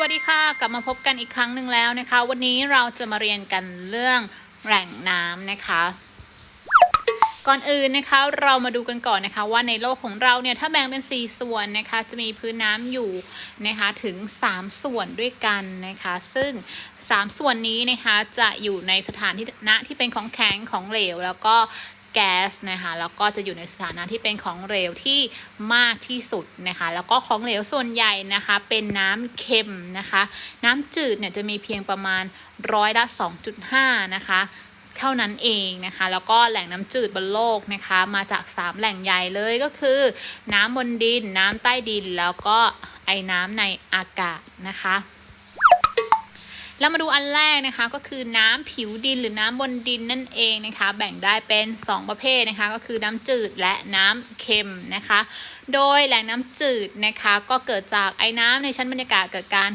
วัสดีค่ะ กลับมาพบกันอีกครั้งหนึ่งแล้วนะคะ วันนี้เราจะมาเรียนกันเรื่องแหล่งน้ำนะคะ ก่อนอื่นนะคะเรามาดูกันก่อนนะคะ ว่าในโลกของเราเนี่ยถ้าแบ่งเป็น 4 ส่วนนะคะ จะมีพื้นน้ำอยู่นะคะถึง 3 ส่วนด้วยกันนะคะ ซึ่ง 3 ส่วนนี้นะคะจะอยู่ในสถานที่ณที่เป็นของแข็งของเหลว แล้วก็ แก๊สนะคะแล้วก็จะอยู่ในสถานะที่เป็นของเหลวที่มากที่สุดนะคะแล้วก็ของเหลวส่วนใหญ่นะคะ เป็นน้ำเค็มนะคะ น้ำจืดเนี่ยจะมีเพียงประมาณร้อยละ 2.5 นะคะเท่านั้นเองนะคะ แล้วก็แหล่งน้ำจืดบนโลกนะคะ มาจาก 3 แหล่งใหญ่เลยก็คือ น้ำบนดิน น้ำใต้ดิน แล้วก็ไอ้น้ำในอากาศนะคะ เรามาดูอันแรกนะคะก็คือน้ำผิวดินหรือน้ำบนดินนั่นเองนะคะ แบ่งได้เป็น 2 ประเภทนะคะ ก็คือน้ำจืดและน้ำเค็มนะคะ โดยแหล่งน้ำจืดนะคะก็เกิดจากไอ้น้ำในชั้นบรรยากาศเกิดการ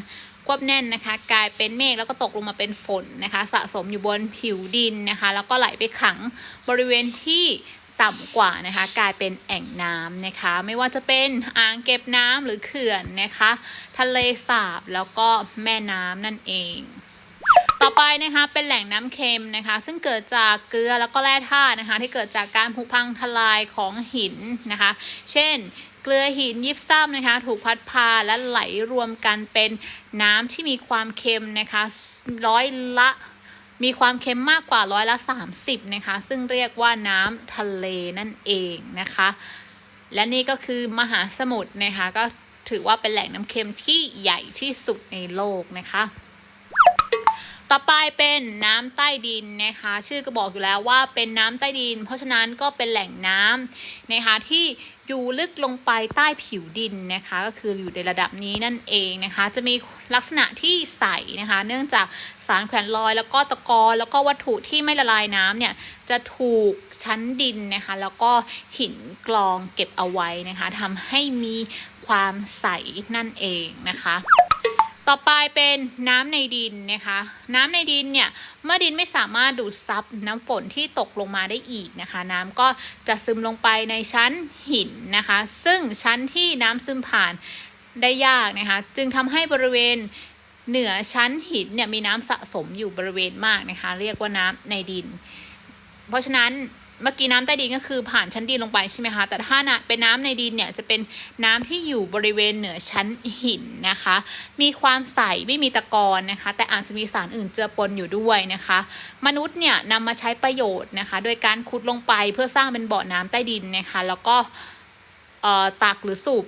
ควบแน่นนะคะ กลายเป็นเมฆแล้วก็ตกลงมาเป็นฝนนะคะ สะสมอยู่บนผิวดินนะคะ แล้วก็ไหลไปขังบริเวณที่ ต่ำกว่านะคะกลายเป็นแอ่งน้ำนะคะ ไม่ว่าจะเป็นอ่างเก็บน้ำหรือเขื่อนนะคะ ทะเลสาบแล้วก็แม่น้ำนั่นเอง ต่อไปนะคะเป็นแหล่งน้ำเค็มนะคะ ซึ่งเกิดจากเกลือแล้วก็แร่ธาตุนะคะ ที่เกิดจากการผุพังทลายของหินนะคะ เช่นเกลือหินยิบซ้ำนะคะ ถูกพัดพาและไหลรวมกันเป็นน้ำที่มีความเค็มนะคะ ร้อยละ มีความเค็มมากกว่าร้อยละ 30 นะคะ ซึ่งเรียกว่าน้ำทะเลนั่นเองนะคะ และนี่ก็คือมหาสมุทรนะคะ ก็ถือว่าเป็นแหล่งน้ำเค็มที่ใหญ่ที่สุดในโลกนะคะ ต่อไปเป็นน้ำใต้ดินนะคะ ชื่อก็บอกอยู่แล้วว่าเป็นน้ำใต้ดิน เพราะฉะนั้นก็เป็นแหล่งน้ำนะคะที่อยู่ลึกลงไปใต้ผิวดินนะคะ ก็คืออยู่ในระดับนี้นั่นเองนะคะ จะมีลักษณะที่ใสนะคะ เนื่องจากสารแขวนลอยแล้วก็ตะกอนแล้วก็วัตถุที่ไม่ละลายน้ำเนี่ยจะถูกชั้นดินนะคะ แล้วก็หินกรองเก็บเอาไว้นะคะทำให้มีความใสนั่นเองนะคะ ต่อไปเป็นน้ำในดินนะคะ น้ำในดินเนี่ยเมื่อดินไม่สามารถดูดซับน้ำฝนที่ตกลงมาได้อีกนะคะ น้ำก็จะซึมลงไปในชั้นหินนะคะ ซึ่งชั้นที่น้ำซึมผ่านได้ยากนะคะ จึงทำให้บริเวณเหนือชั้นหินเนี่ยมีน้ำสะสมอยู่บริเวณมากนะคะ เรียกว่าน้ำในดิน เพราะฉะนั้น เมื่อกี้น้ำใต้ดินก็คือผ่านชั้นดินลงไปใช่ไหมคะ แต่ถ้านะเป็นน้ำในดินเนี่ยจะเป็นน้ำที่อยู่บริเวณเหนือชั้นหินนะคะ มีความใสไม่มีตะกอนนะคะ แต่อาจจะมีสารอื่นเจือปนอยู่ด้วยนะคะ มนุษย์เนี่ยนำมาใช้ประโยชน์นะคะ โดยการขุดลงไปเพื่อสร้างเป็นบ่อน้ำใต้ดินนะคะ แล้วก็ตักหรือสูบ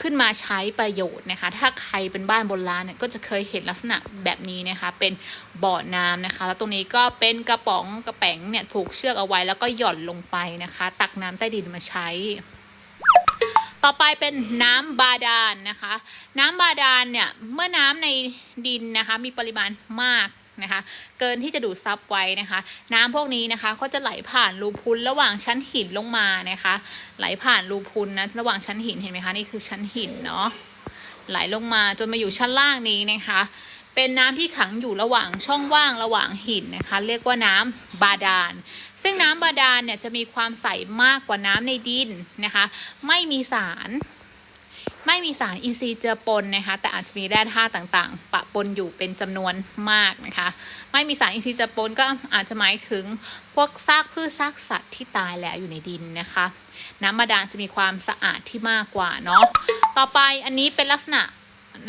ขึ้นมาใช้ประโยชน์นะคะ ถ้าใครเป็นบ้านโบราณเนี่ยก็จะเคยเห็นลักษณะแบบนี้นะคะ เป็นบ่อน้ำนะคะ แล้วตรงนี้ก็เป็นกระป๋องกระแป๋งเนี่ยผูกเชือกเอาไว้แล้วก็หย่อนลงไปนะคะ ตักน้ำใต้ดินมาใช้ ต่อไปเป็นน้ำบาดาลนนะคะ น้ำบาดาลเนี่ยเมื่อน้ำในดินนะคะ มีปริมาณมาก นะคะ เกินที่จะดูดซับไว้นะคะ น้ำพวกนี้นะคะก็จะไหลผ่านรูพุนระหว่างชั้นหินลงมานะคะ ไหลผ่านรูพุนนะระหว่างชั้นหินเห็นไหมคะนี่คือชั้นหินเนาะไหลลงมาจนมาอยู่ชั้นล่างนี้นะคะ เป็นน้ำที่ขังอยู่ระหว่างช่องว่างระหว่างหินนะคะ เรียกว่าน้ำบาดาลซึ่งน้ำบาดาลเนี่ยจะมีความใสมากกว่าน้ำในดินนะคะ ไม่มีสาร ไม่มีสารอินทรีย์เจือปนนะคะ แต่อาจจะมีแร่ธาตุต่างๆ ปะปนอยู่เป็นจำนวนมากนะคะ ไม่มีสารอินทรีย์เจือปนก็อาจจะหมายถึงพวกซากพืชซากสัตว์ที่ตายแล้วอยู่ในดินนะคะ น้ำบาดาลจะมีความสะอาดที่มากกว่าเนาะต่อไปอันนี้เป็นลักษณะ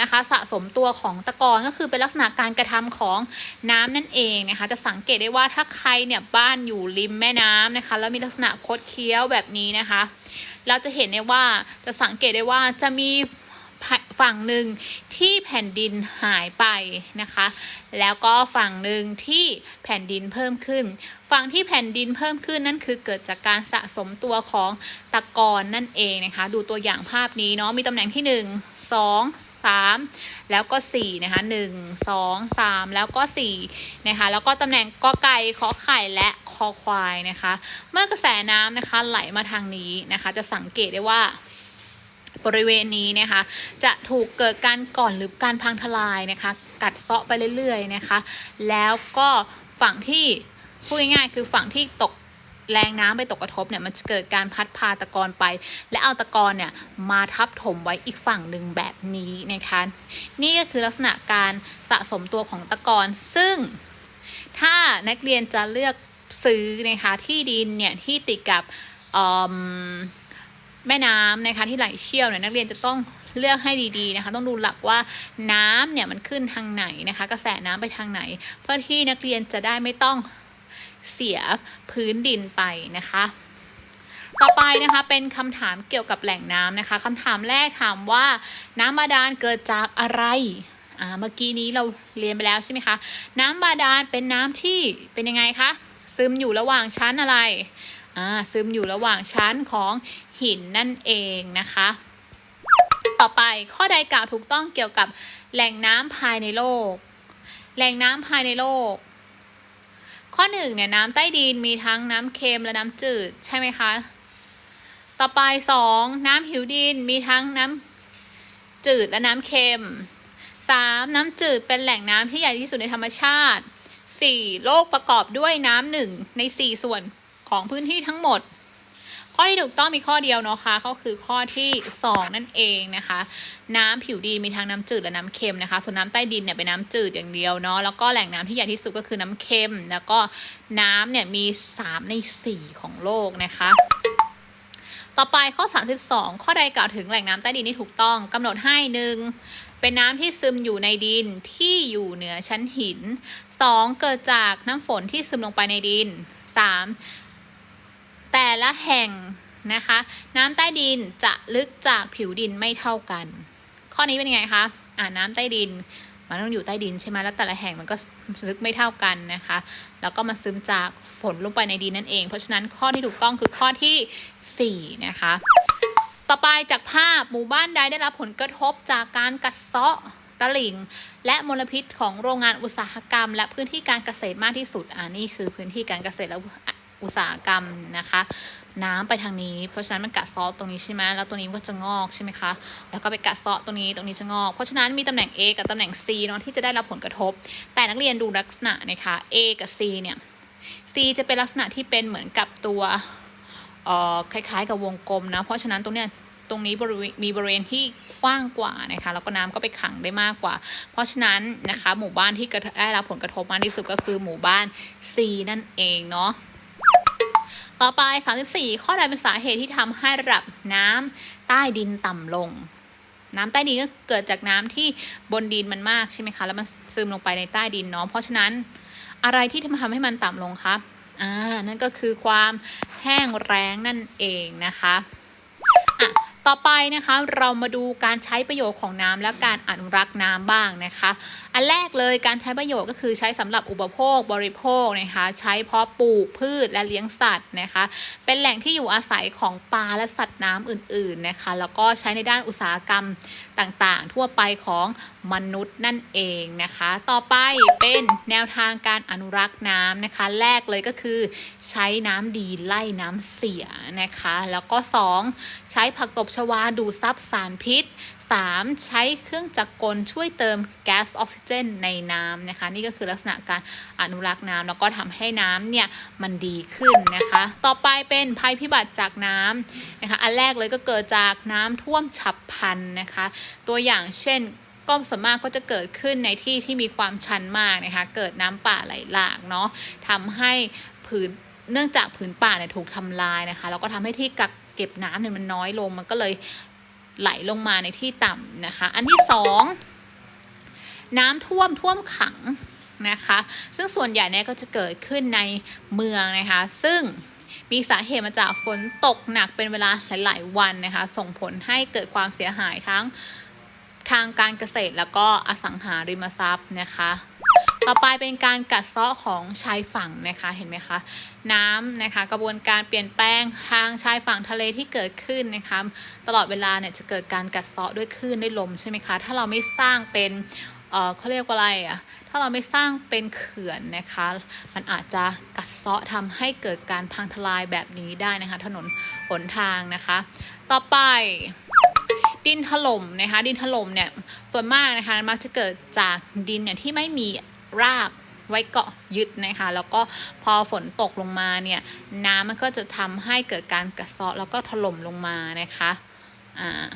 นะคะสะสมตัวของตะกอนก็คือเป็นลักษณะการกระทำของน้ำนั่นเองนะคะ จะสังเกตได้ว่าถ้าใครเนี่ยบ้านอยู่ริมแม่น้ำนะคะ แล้วมีลักษณะคดเคี้ยวแบบนี้นะคะ เราจะเห็นได้ว่าจะสังเกตได้ว่าจะมี ฝั่งหนึ่งที่แผ่นดินหายไปนะคะ แล้วก็ฝั่งหนึ่งที่แผ่นดินเพิ่มขึ้น ฝั่งที่แผ่นดินเพิ่มขึ้นนั่นคือเกิดจากการสะสมตัวของตะกอนนั่นเองนะคะ ดูตัวอย่างภาพนี้เนาะมีตำแหน่งที่ 1 2 3 แล้วก็4นะคะ1 2 3 แล้วก็4นะคะแล้วก็ตำแหน่งกอไก่ขอไข่และคอควายนะคะ เมื่อกระแสน้ำนะคะไหลมาทางนี้นะคะ จะสังเกตได้ว่า บริเวณนี้นะคะ จะถูกเกิดการก่อนหรือการพังทลายนะคะ กัดเซาะไปเรื่อยๆนะคะ แล้วก็ฝั่งที่พูดง่ายๆคือฝั่งที่ตกแรงน้ำไปตกกระทบเนี่ยมันจะเกิดการพัดพาตะกอนไป และเอาตะกอนเนี่ยมาทับถมไว้อีกฝั่งหนึ่งแบบนี้นะคะนี่ก็คือลักษณะการสะสมตัวของตะกอนซึ่ง ถ้านักเรียนจะเลือกซื้อนะคะที่ดินเนี่ยที่ติดกับ แม่น้ำนะคะที่ไหลเชี่ยวเนี่ยนักเรียนจะต้องเลือกให้ดีๆนะคะ ต้องดูหลักว่าน้ำเนี่ยมันขึ้นทางไหนนะคะ กระแสน้ำไปทางไหน เพื่อที่นักเรียนจะได้ไม่ต้องเสียพื้นดินไปนะคะ ต่อไปนะคะเป็นคำถามเกี่ยวกับแหล่งน้ำนะคะคำถามแรกถามว่าน้ำบาดาลเกิดจากอะไรอ่าเมื่อกี้นี้เราเรียนไปแล้วใช่ไหมคะน้ำบาดาลเป็นน้ำที่เป็นยังไงคะซึมอยู่ระหว่างชั้นอะไรอ่าซึมอยู่ระหว่างชั้นของ หินนั่นเองนะคะ ต่อไปข้อใดกล่าวถูกต้องเกี่ยวกับแหล่งน้ำภายในโลก แหล่งน้ำภายในโลก ข้อหนึ่งเนี่ยน้ำใต้ดินมีทั้งน้ำเค็มและน้ำจืดใช่ไหมคะ ต่อไปสองน้ำผิวดินมีทั้งน้ำจืดและน้ำเค็มสามน้ำจืดเป็นแหล่งน้ำที่ใหญ่ที่สุดในธรรมชาติสี่โลกประกอบด้วยน้ำหนึ่งในสี่ส่วนของพื้นที่ทั้งหมด ข้อที่ถูกต้องมีข้อเดียวเนาะคะก็คือข้อที่สองนั่นเองนะคะ น้ำผิวดินมีทั้งน้ำจืดและน้ำเค็มนะคะ ส่วนน้ำใต้ดินเนี่ยเป็นน้ำจืดอย่างเดียวเนาะแล้วก็แหล่งน้ำที่ใหญ่ที่สุดก็คือน้ำเค็ม แล้วก็น้ำเนี่ยมีสามในสี่ของโลกนะคะต่อไปข้อ 32 ข้อใดกล่าวถึงแหล่งน้ำใต้ดินที่ถูกต้องกำหนดให้หนึ่งเป็นน้ำที่ซึมอยู่ในดินที่อยู่เหนือชั้นหิน 2. เกิดจากน้ำฝนที่ซึมลงไปในดิน 3. แต่ละแห่งนะคะ น้ำใต้ดินจะลึกจากผิวดินไม่เท่ากัน ข้อนี้เป็นยังไงคะอ่าน้ำใต้ดินมันต้องอยู่ใต้ดินใช่ไหมแล้วแต่ละแห่งมันก็ลึกไม่เท่ากันนะคะ แล้วก็มาซึมจากฝนลงไปในดินนั่นเอง เพราะฉะนั้นข้อที่ถูกต้องคือข้อที่ 4 นะคะ ต่อไปจากภาพหมู่บ้านใดได้รับผลกระทบจากการกัดเซาะตลิ่งและมลพิษของโรงงานอุตสาหกรรม และพื้นที่การเกษตรมากที่สุดอ่านี่คือพื้นที่การเกษตรและ อุตสาหกรรมนะคะ น้ำไปทางนี้ เพราะฉะนั้นมันกัดเซาะตรงนี้ใช่ไหมแล้วตัวนี้มันก็จะงอกใช่ไหมคะแล้วก็ไปกัดเซาะตรงนี้ตรงนี้จะงอก เพราะฉะนั้นมีตำแหน่ง A กับตำแหน่ง C เนาะที่จะได้รับผลกระทบ แต่นักเรียนดูลักษณะนะคะ A กับ C เนี่ย C จะเป็นลักษณะที่เป็นเหมือนกับตัวคล้ายๆ กับวงกลมนะ เพราะฉะนั้นตรงเนี้ยตรงนี้มีบริเวณที่กว้างกว่านะคะแล้วก็น้ำก็ไปขังได้มากกว่า เพราะฉะนั้นนะคะหมู่บ้านที่ได้รับผลกระทบมากที่สุดก็คือหมู่บ้าน C นั่นเองเนาะ ต่อไป 34 ข้อใดเป็นสาเหตุที่ทำให้ระดับน้ำใต้ดินต่ำลง น้ำใต้ดินก็เกิดจากน้ำที่บนดินมันมากใช่ไหมคะ แล้วมันซึมลงไปในใต้ดินเนาะ เพราะฉะนั้นอะไรที่ทำให้มันต่ำลงคะอ่า นั่นก็คือความแห้งแล้งนั่นเองนะคะอะต่อไปนะคะเรามาดูการใช้ประโยชน์ของน้ำและการอนุรักษ์น้ำบ้างนะคะ อันแรกเลยการใช้ประโยชน์ก็คือใช้สำหรับอุปโภคบริโภคนะคะใช้เพาะปลูกพืชและเลี้ยงสัตว์นะคะเป็นแหล่งที่อยู่อาศัยของปลาและสัตว์น้ำอื่นๆนะคะแล้วก็ใช้ในด้านอุตสาหกรรมต่างๆ ทั่วไปของมนุษย์นั่นเองนะคะ ต่อไปเป็นแนวทางการอนุรักษ์น้ำนะคะ แรกเลยก็คือ ใช้น้ำดีไล่น้ำเสียนะคะ แล้วก็ 2 ใช้ผักตบชวาดูดซับสารพิษ 3. ใช้เครื่องจักรกลช่วยเติมแก๊สออกซิเจนในน้ำนะคะ นี่ก็คือลักษณะการอนุรักษ์น้ำแล้วก็ทำให้น้ำเนี่ยมันดีขึ้นนะคะ ต่อไปเป็นภัยพิบัติจากน้ำนะคะ อันแรกเลยก็เกิดจากน้ำท่วมฉับพลันนะคะ ตัวอย่างเช่นก็ส่วนมากก็จะเกิดขึ้นในที่ที่มีความชันมากนะคะ เกิดน้ำป่าไหลหลากเนาะทำให้ผืนเนื่องจากผืนป่าเนี่ยถูกทำลายนะคะแล้วก็ทำให้ที่กักเก็บน้ำเนี่ยมันน้อยลง มันก็เลย ไหลลงมาในที่ต่ำนะคะ อันที่สองน้ำท่วมท่วมขังนะคะ ซึ่งส่วนใหญ่เนี่ยก็จะเกิดขึ้นในเมืองนะคะ ซึ่งมีสาเหตุมาจากฝนตกหนักเป็นเวลาหลาย ๆ วันนะคะ ส่งผลให้เกิดความเสียหายทั้งทางการเกษตรแล้วก็อสังหาริมทรัพย์นะคะ ต่อไปเป็นการกัดเซาะของชายฝั่งนะคะเห็นไหมคะน้ำนะคะกระบวนการเปลี่ยนแปลงทางชายฝั่งทะเลที่เกิดขึ้นนะคะตลอดเวลาเนี่ยจะเกิดการกัดเซาะด้วยคลื่นด้วยลมใช่ไหมคะถ้าเราไม่สร้างเป็นเอ่อเขาเรียกว่าอะไรอะ ถ้าเราไม่สร้างเป็นเขื่อนนะคะ มันอาจจะกัดเซาะทำให้เกิดการพังทลายแบบนี้ได้นะคะ ถนนหนทางนะคะ ต่อไปดินถล่มนะคะ ดินถล่มเนี่ย ส่วนมากนะคะ มักจะเกิดจากดินเนี่ยที่ไม่มี รากไว้เกาะยึดนะคะ แล้วก็พอฝนตกลงมาเนี่ย น้ำมันก็จะทำให้เกิดการกระเซาะแล้วก็ถล่มลงมานะคะอ่า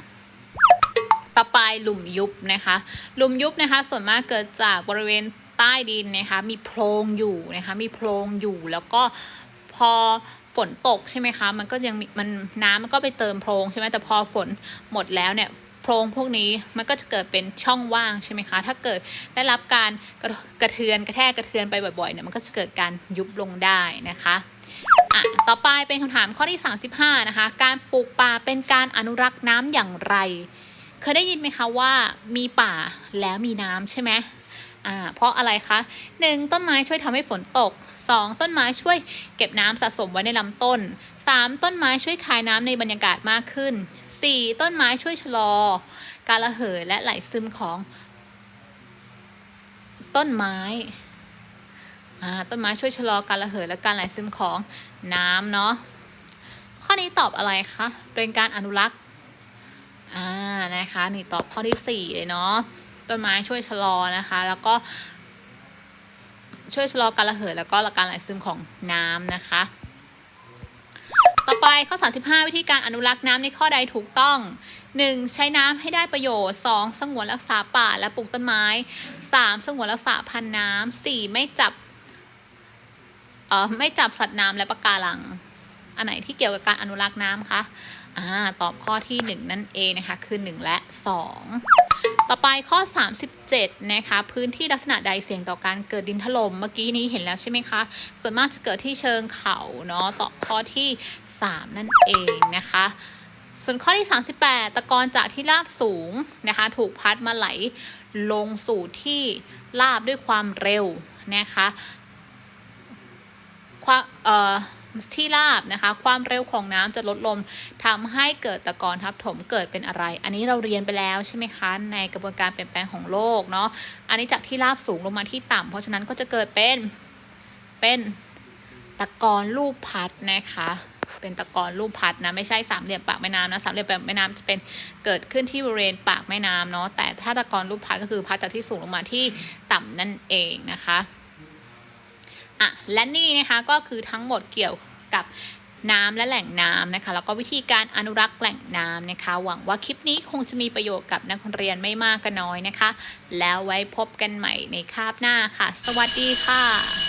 ต่อไปหลุมยุบนะคะ หลุมยุบนะคะ ส่วนมากเกิดจากบริเวณใต้ดินนะคะ มีโพรงอยู่นะคะ มีโพรงอยู่แล้วก็พอฝนตกใช่ไหมคะ มันก็ยังมันน้ำมันก็ไปเติมโพรงใช่ไหมแต่พอฝนหมดแล้วเนี่ย พรงพวกนี้มันก็จะเกิดเป็นช่องว่างใช่ไหมคะ ถ้าเกิดได้รับการกระกระเทือนกระแทกกระเทือนไปบ่อยๆเนี่ยมันก็จะเกิดการยุบลงได้นะคะอะต่อไปเป็นคำถามข้อที่ 35 นะคะ การปลูกป่าเป็นการอนุรักษ์น้ำอย่างไร เคยได้ยินไหมคะว่ามีป่าแล้วมีน้ำใช่ไหมอ่าเพราะอะไรคะหนึ่งต้นไม้ช่วยทำให้ฝนตก 2. ต้นไม้ช่วยเก็บน้ำสะสมไว้ในลำต้น 3. ต้นไม้ช่วยคายน้ำในบรรยากาศมากขึ้น 4. ต้นไม้ช่วยชะลอ การระเหยและไหลซึมของต้นไม้ต้นไม้ช่วยชะลอการระเหยและการไหลซึมของน้ำเนาะข้อนี้ตอบอะไรคะเป็นการอนุรักษ์อ่านะคะนี่ตอบข้อที่สี่เลยเนาะต้นไม้ช่วยชะลอนะคะ แล้วก็ ช่วยชะลอการระเหยแล้วก็การไหลซึมของน้ำนะคะ ต่อไปข้อ 35 วิธีการอนุรักษ์น้ำในข้อใดถูกต้อง 1. ใช้น้ำให้ได้ประโยชน์ 2. สงวนรักษาป่าและปลูกต้นไม้ 3. สงวนรักษาพันธุ์น้ำ 4. ไม่จับเอ่อไม่จับสัตว์น้ำและปะการัง อันไหนที่เกี่ยวกับการอนุรักษ์น้ำคะอ่าตอบข้อที่ 1 นั่นเองนะคะ คือ 1 และ 2 ต่อไปข้อ 37 นะคะ พื้นที่ลักษณะใดเสี่ยงต่อการเกิดดินถล่มเมื่อกี้นี้เห็นแล้วใช่ไหมคะ ส่วนมากจะเกิดที่เชิงเขาเนาะต่อข้อที่ 3 นั่นเองนะคะ ส่วนข้อที่ 38 ตะกอนจากที่ราบสูงนะคะ ถูกพัดมาไหลลงสู่ที่ราบด้วยความเร็วนะคะความเอ่อ ที่ราบนะคะ ความเร็วของน้ำจะลดลงทำให้เกิดตะกอนทับถมเกิดเป็นอะไร อันนี้เราเรียนไปแล้วใช่ไหมคะในกระบวนการเปลี่ยนแปลงของโลกเนาะอันนี้จากที่ราบสูงลงมาที่ต่ำเพราะฉะนั้นก็จะเกิดเป็นเป็นตะกอนลูกพัดนะคะเป็นตะกอนรูปพัดนะไม่ใช่สามเหลี่ยมปากแม่น้ำนะสามเหลี่ยมปากแม่น้ำจะเป็นเกิดขึ้นที่บริเวณปากแม่น้ำเนาะแต่ถ้าตะกอนรูปพัดก็คือพัดจากที่สูงลงมาที่ต่ำนั่นเองนะคะอะและนี่นะคะก็คือทั้งหมดเกี่ยว กับน้ำและแหล่งน้ำนะคะแล้วก็วิธีการอนุรักษ์แหล่งน้ำนะคะ หวังว่าคลิปนี้คงจะมีประโยชน์กับนักเรียนไม่มากก็น้อยนะคะ แล้วไว้พบกันใหม่ในคาบหน้าค่ะ สวัสดีค่ะ